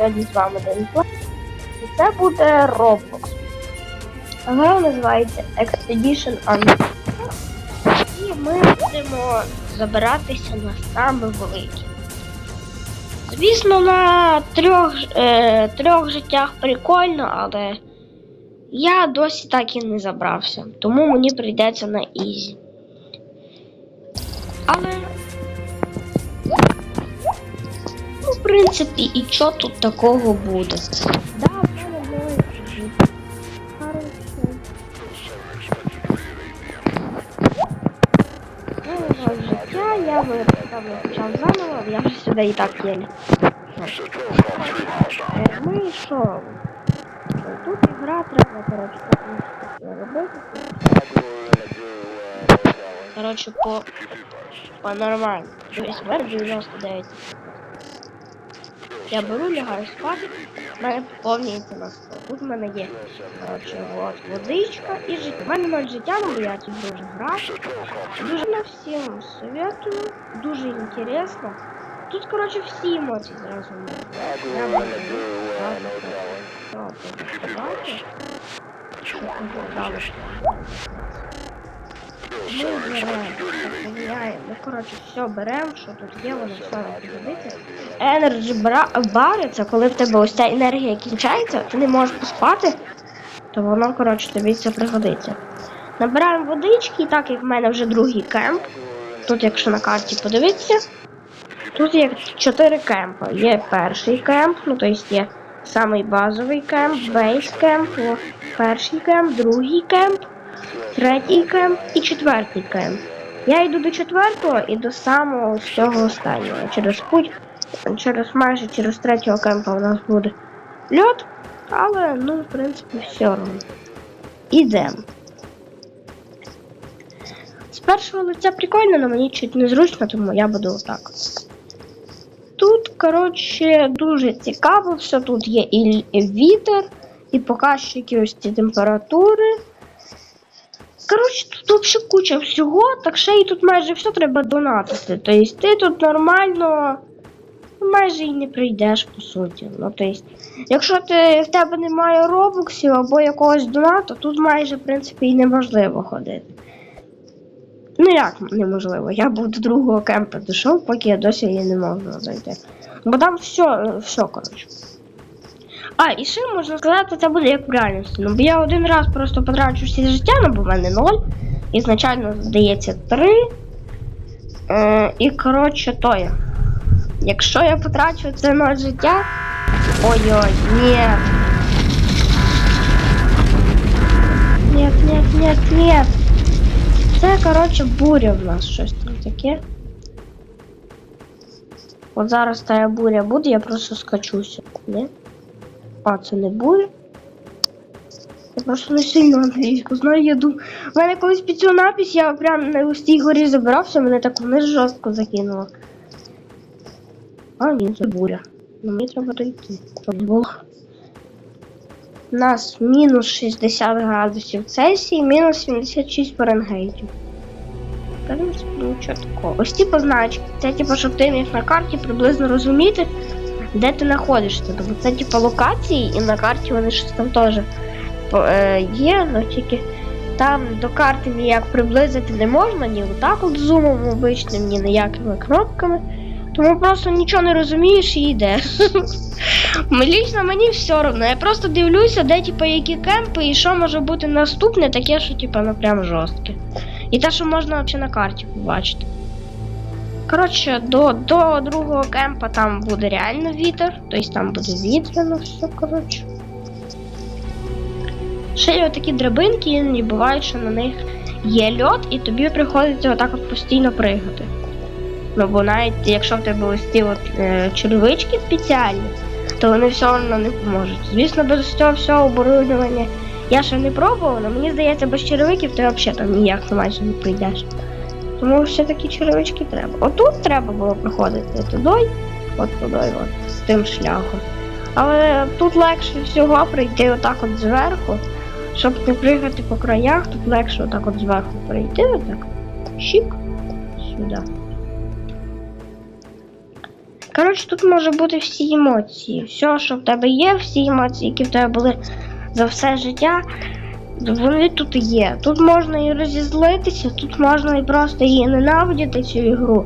сьогодні з вами День І це буде Roblox. Гра називається Expedition Under. І ми будемо забиратися на саме великі. Звісно, на трьох, е, трьох життях прикольно, але я досі так і не забрався. Тому мені прийдеться на ізі. Але в принципі, і що тут такого буде? Да, в мене новий жит. Хорошо. Ну, життя, я там почав заново, я вже сюди і так єлі. Е, Ми що? Тут ігра треба, коротше, робити. Коротше, по, по нормально. Дивись, 99. Я беру, лягаю спати, в мене поповнюється на Тут в мене є коротше, от, водичка і життя. У мене ноль життя, бо я тут дуже граю. Дуже на всім советую, дуже інтересно. Тут, коротше, всі емоції зразу можна. Я можу Ми поміняємо. Ну, коротше, все беремо, що тут є, воно все пригодиться. Energy бари, це коли в тебе ось ця енергія кінчається, ти не можеш поспати, то воно, коротше, тобі це пригодиться. Набираємо водички, і так як в мене вже другий кемп. Тут, якщо на карті подивитися, тут є 4 кемпи. Є перший кемп, ну тобто є самий базовий кемп, бейс кемп, перший кемп, другий кемп, третій кемп і четвертий кемп. Я йду до четвертого і до самого цього останнього. Через путь, через майже через третього кемпа у нас буде льот, але ну, в принципі, все одно. Ідемо. З першого лиця прикольно, але мені чуть незручно, тому я буду отак. Тут, коротше, дуже цікаво, все тут є і вітер, і показчики ось ці температури. Коротше, тут взагалі куча всього, так ще і тут майже все треба донатити. Тобто ти тут нормально майже і не прийдеш, по суті. Ну, тобто, якщо ти, в тебе немає робоксів або якогось донату, тут майже, в принципі, і неможливо ходити. Ну як неможливо? Я був до другого кемпа дійшов, поки я досі її не можу зайти. Бо там все, все, коротше. А, і ще можна сказати, це буде як в реальності. Ну, бо я один раз просто потрачу всі життя, ну бо в мене 0. Ізначально, здається, 3. Е, і коротше, то я. Якщо я потрачу це 0 життя. Ой-ой, ні. Нет, нет, нет, нет. Це, коротше, буря в нас щось там таке. От зараз та буря буде, я просто скачуся. Ні? А, це не буря. Я просто не сильно англійську знаю, я думаю. У мене колись під цю напись я прям на устій горі забирався, мене так вниз жорстко закинуло. А, ні, це буря. Ну мені треба дойти. Було. У нас мінус 60 градусів Цельсії, мінус 76 Фаренгейтів. В принципі, нічого такого. Ось ті позначки. Це типу, щоб ти міг на карті приблизно розуміти, де ти знаходишся. Тобто це типу локації, і на карті вони щось там теж е, є, але тільки там до карти ніяк приблизити не можна, ні отак от зумом обичним, ні ніякими кнопками. Тому просто нічого не розумієш і йде. Лічно мені все одно. Я просто дивлюся, де типу, які кемпи і що може бути наступне, таке, що типу, ну прям жорстке. І те, що можна взагалі на карті побачити. Коротше, до, до другого кемпа там буде реально вітер, тобто там буде вітряно все, коротше. Ще є такі драбинки, іноді бувають, що на них є льот, і тобі приходиться отак от постійно пригати. Ну, бо навіть якщо в тебе ось ці от, е, черевички спеціальні, то вони все одно не поможуть. Звісно, без цього всього оборудовання я ще не пробував, але мені здається, без черевиків ти взагалі там ніяк майже не прийдеш. Тому все такі черевички треба. Отут треба було проходити туди, от туди, от, з тим шляхом. Але тут легше всього прийти отак от зверху, щоб не пригати по краях, тут легше отак от зверху прийти, отак. Щик сюди. Коротше, тут може бути всі емоції. Все, що в тебе є, всі емоції, які в тебе були за все життя, вони тут є. Тут можна і розізлитися, тут можна і просто її ненавидіти цю ігру.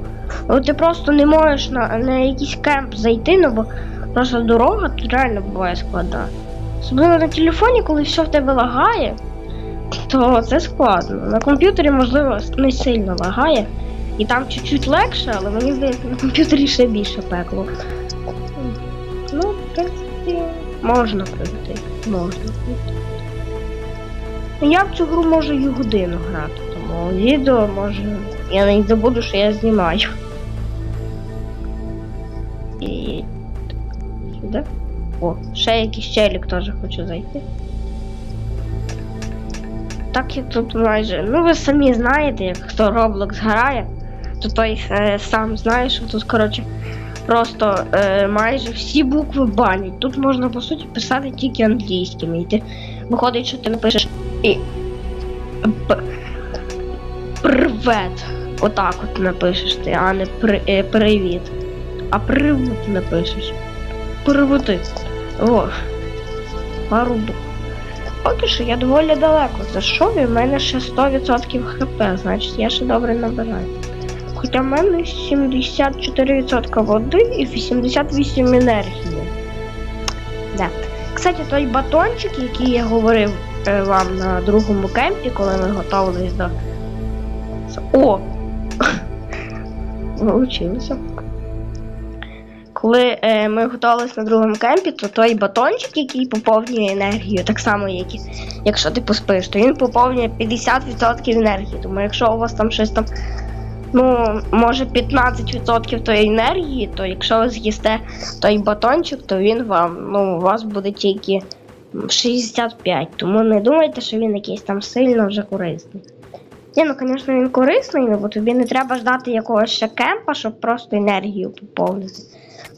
От ти просто не можеш на, на якийсь кемп зайти, ну бо просто дорога тут реально буває складна. Особливо на телефоні, коли все в тебе лагає, то це складно. На комп'ютері, можливо, не сильно лагає. І там чуть-чуть легше, але мені здається, на комп'ютері ще більше пекло. Ну, в принципі, можна пройти. Можна пройти. Я в цю гру можу і годину грати, тому відео може. Я не забуду, що я знімаю. І. Сюди. О, ще якийсь челік теж хочу зайти. Так я тут майже. Ну ви самі знаєте, як хто Roblox грає, то той е, сам знає, що тут, коротше, просто е, майже всі букви банять. Тут можна по суті писати тільки англійськими. І ти виходить, що ти напишеш і. Привет. Отак от напишеш ти, а не при... е, привіт. А привіт напишеш. Приводи. О. Пару букв. Поки що я доволі далеко зайшов, і в мене ще 100% хп, значить я ще добре набираю. Хоча в мене 74% води і 88 енергії. Да. Кстати, той батончик, який я говорив вам на другому кемпі, коли ми готувалися до. О! Вилучилося. Коли е, ми готувалися на другому кемпі, то той батончик, який поповнює енергію, так само, як і якщо ти поспиш, то він поповнює 50% енергії. Тому якщо у вас там щось там, ну, може 15% тої енергії, то якщо ви з'їсте той батончик, то він вам, ну, у вас буде тільки 65. Тому не думайте, що він якийсь там сильно вже корисний. Ні, ну, звісно, він корисний, бо тобі не треба ждати якогось ще кемпа, щоб просто енергію поповнити.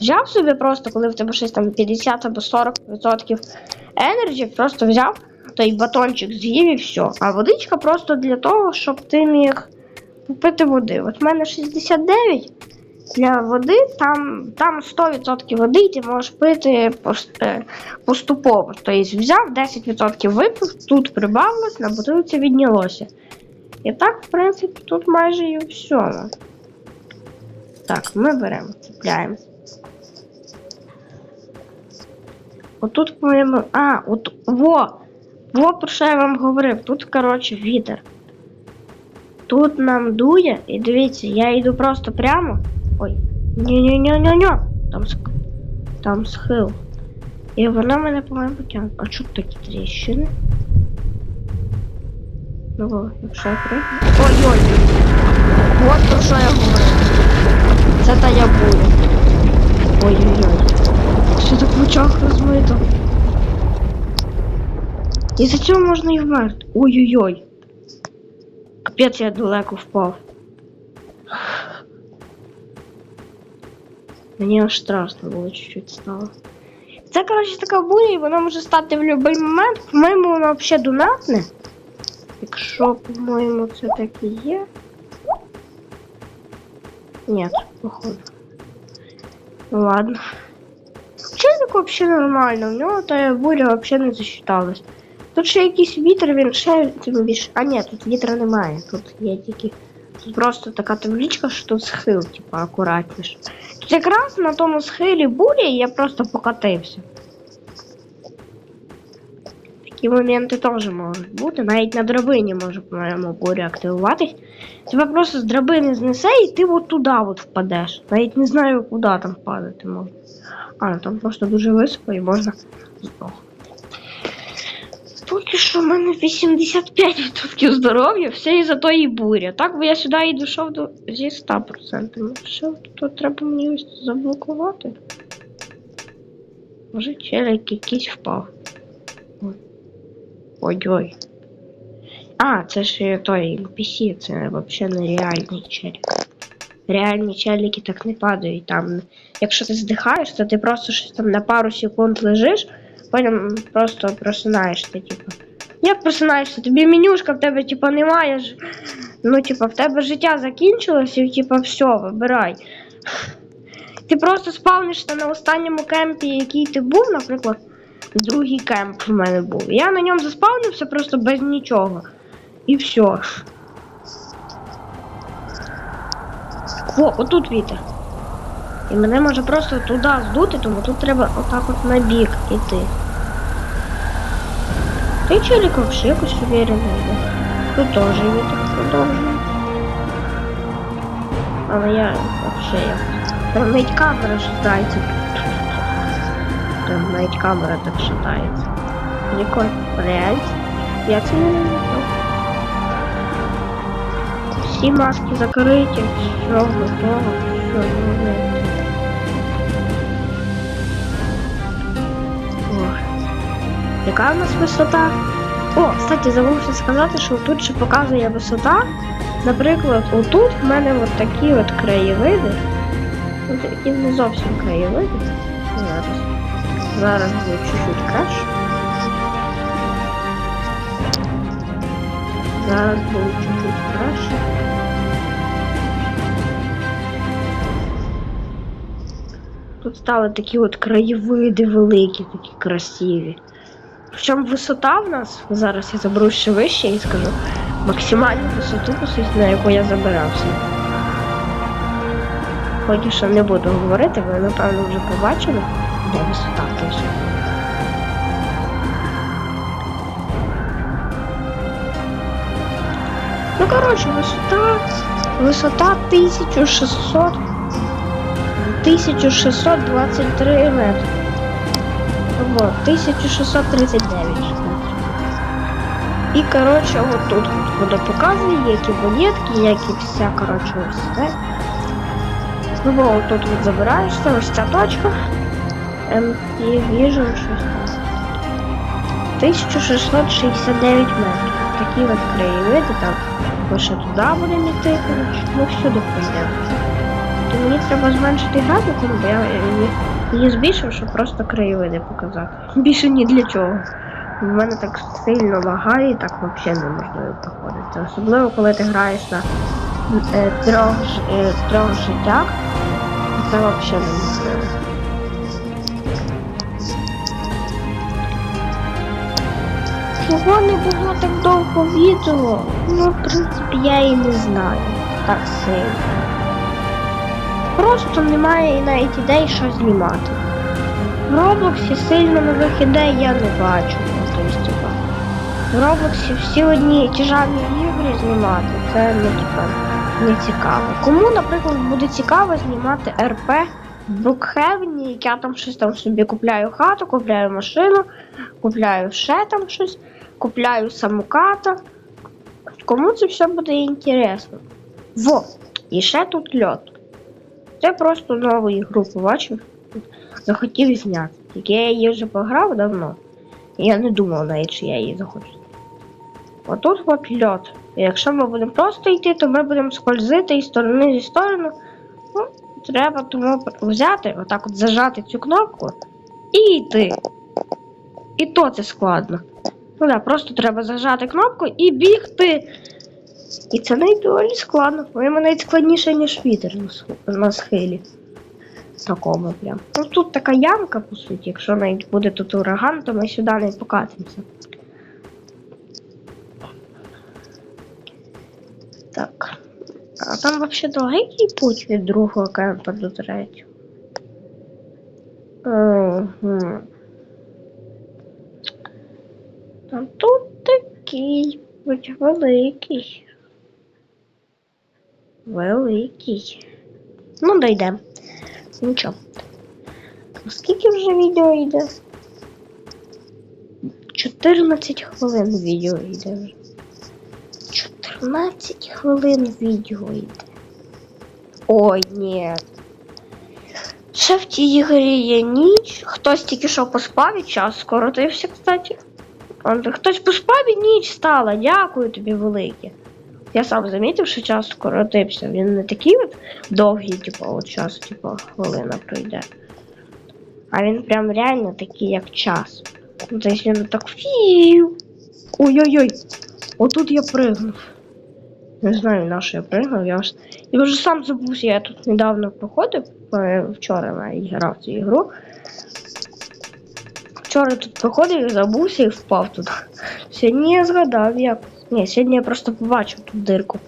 Взяв собі просто, коли в тебе щось там 50 або 40% енерджі, просто взяв той батончик з'їв і все. А водичка просто для того, щоб ти міг попити води. От в мене 69 для води, там, там 100% води, і ти можеш пити е, поступово. Тобто взяв 10% випив, тут прибавилось, на бутилці віднялося. І так, в принципі, тут майже і все. Так, ми беремо, цепляємо. Отут, по-моєму. А, от во! Во, про що я вам говорив. Тут, коротше, вітер. Тут нам дує, і дивіться, я йду просто прямо. Ой. Ні-ні-ні-ні-ні. Там ск... Там схил. І вона мене, по-моєму, потягне. А чого такі тріщини? Ну, якщо я прийду. Ой-ой! От про що я говорив. Це та я буря. Ой-ой-ой. Все так в очах розмито. І за цього можна і вмерти. Ой-ой-ой. Капець я далеко впав. Мені аж страшно було чуть-чуть стало. Це, коротше, така буря, і вона може стати в будь-який момент. По-моєму, вона взагалі донатне. Якщо, по-моєму, це так і є. Ні, походу. Ну ладно. Челик вообще нормально, у нього та буря вообще не засчиталась. Тут ще якийсь вітер, він ще тим більше. А ні, тут вітра немає. Тут є тільки. Тут просто така табличка, що тут схил, типа, акуратніше. Якраз на тому схилі бурі я просто покатився. Такі моменти теж можуть бути. Навіть на драбині може, по-моєму, буря активуватись. Тебе просто з драбини знесе і ти от туди от впадеш. Навіть не знаю, куди там падати можна. А, там просто дуже високо і можна здохнути. Поки що в мене 85% здоров'я, все із-за тої бурі. Так би я сюди і дійшов до зі 100%. Ну все, тут треба мені ось заблокувати. Може челик якийсь впав. Ой. Ой-ой. А, це ж той NPC, це взагалі нереальний челік. Реальні челіки так не падають. Там, якщо ти здихаєш, то ти просто щось там на пару секунд лежиш, потім просто просинаєшся, типу. Як просинаєшся? Тобі менюшка в тебе, типу, немає. Ну, типу, в тебе життя закінчилось і типу, все, вибирай. Ти просто спавнишся на останньому кемпі, який ти був, наприклад, другий кемп в мене був. Я на ньому заспавнився просто без нічого. І все. О, отут вітер. І мене може просто туди здути, тому тут треба отак от на бік іти. Ти челік вообще якось уверенно йде. Тут теж вітер продовжує. Але я вообще я. Там навіть камера шатається. Там навіть камера так шатається. Прикольно. Реально. Я це не знаю. Всі маски закриті, все готово, все ну, Яка у нас висота? О, кстати, забувся сказати, що тут ще показує висота. Наприклад, отут в мене от такі от краєвиди. От які не зовсім краєвиди. Зараз. Зараз буде чуть-чуть краще. Зараз буде чуть-чуть краще. Тут стали такі от краєвиди великі, такі красиві. Причому висота в нас, зараз я заберу ще вище і скажу, максимальну висоту, на яку я забирався. Поки що не буду говорити, ви напевно вже побачили, де висота точно. Ну, коротше, висота, висота 1600, 1623 метри. Вот, 1639 метрів. І, коротше, от тут от воно показує, які монетки, які вся, коротше, ось це. Ну, бо тут от забираєшся, ось ця точка. Empty Vision, щось там. 1669 метрів. Такі от краєвиди, там ми ще туди будемо йти, коротше, ми всюди пройдемо. То мені треба зменшити графіку, бо я її, її збільшив, щоб просто краєвиди показати. Більше ні для чого. У мене так сильно лагає, так взагалі неможливо проходити. Особливо, коли ти граєш на е, трьох, е, трьох життях, це взагалі неможливо. Чого не було так довго відео? Ну, в принципі, я і не знаю. Так сильно. Просто немає навіть ідей, що знімати. В Роблоксі сильно нових ідей я не бачу. Тобто, в Роблоксі всі одні і ті ігри знімати, це ну, типа, не цікаво. Кому, наприклад, буде цікаво знімати РП в Брукхевені, як я там щось там собі купляю хату, купляю машину, купляю ще там щось, купляю самоката. Кому це все буде інтересно? Во! І ще тут льот. Це просто нову ігру побачив. Захотів зняти. Тільки я її вже пограв давно. І я не думав навіть, що я її захочу. От льот. І якщо ми будемо просто йти, то ми будемо скользити із сторони зі сторону. Ну, треба тому взяти, отак от зажати цю кнопку і йти. І то це складно. Ну да, просто треба зажати кнопку і бігти. І це навіть доволі складно. Воно навіть складніше, ніж вітер на схилі. Такому прям. Ну тут така ямка, по суті. Якщо навіть буде тут ураган, то ми сюди не покатимося. Так. А там взагалі далекий путь від другого кемпа до третього. Угу. Там тут такий путь великий. Великий. Ну, дойдемо. Нічого. Скільки вже відео йде? 14 хвилин відео йде вже. 14 хвилин відео йде. Ой, ні. Ще в тій ігрі є ніч. Хтось тільки що поспав і час скоротився, кстати. Хтось поспав і ніч стала. Дякую тобі велике. Я сам замітив, що час скоротився. Він не такий от довгий, типу, от час, типу, хвилина пройде. А він прям реально такий, як час. Тобто він так фів. Ой-ой-ой. Отут я пригнув. Не знаю, на що я пригнув. Я, ж... я вже сам забувся, я тут недавно проходив. Е, Вчора навіть грав цю ігру. Вчора тут проходив забувся і впав туди. Сьогодні я згадав як. Ні, сьогодні я просто побачив тут дирку.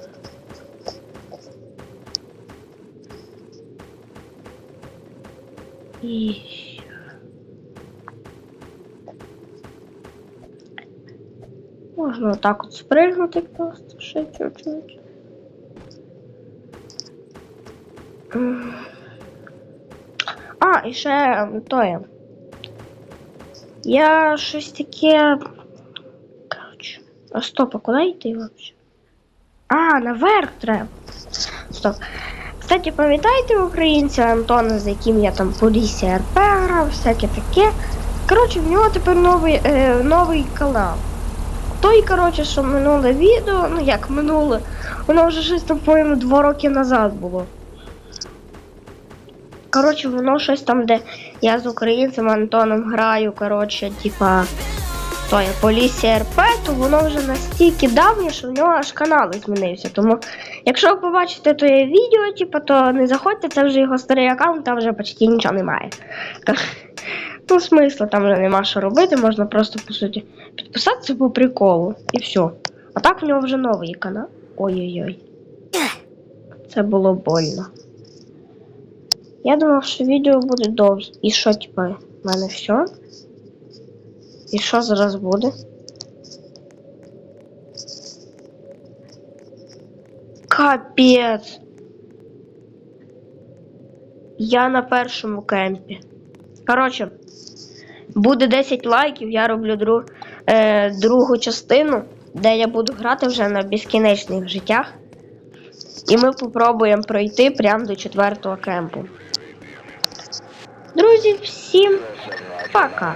І... Можна отак от спригнути просто ще чуть-чуть. А, і ще то є. Я щось таке. А стоп, а куди йти вообще? А, наверх треба. Стоп. Кстати, пам'ятаєте українця Антона, з яким я там по лісі РП грав, всяке таке. Коротше, в нього тепер новий, е, новий канал. Той, коротше, що минуле відео, ну як минуле, воно вже щось там, по-моєму, два роки назад було. Коротше, воно щось там, де я з українцем Антоном граю, коротше, типа, то я по РП, то воно вже настільки давнє, що в нього аж канал змінився. Тому, якщо ви побачите то є відео, типа, то не заходьте, це вже його старий аккаунт, там вже почти нічого немає. Ну, смисла там вже нема що робити, можна просто, по суті, підписатися по приколу і все. А так в нього вже новий канал. Ой-ой-ой. Це було больно. Я думав, що відео буде довге. І що, типа, в мене все? І що зараз буде? Капець. Я на першому кемпі. Коротше, буде 10 лайків, я роблю друг, е, другу частину, де я буду грати вже на безкінечних життях. І ми попробуємо пройти прямо до четвертого кемпу. Друзі, всім пока!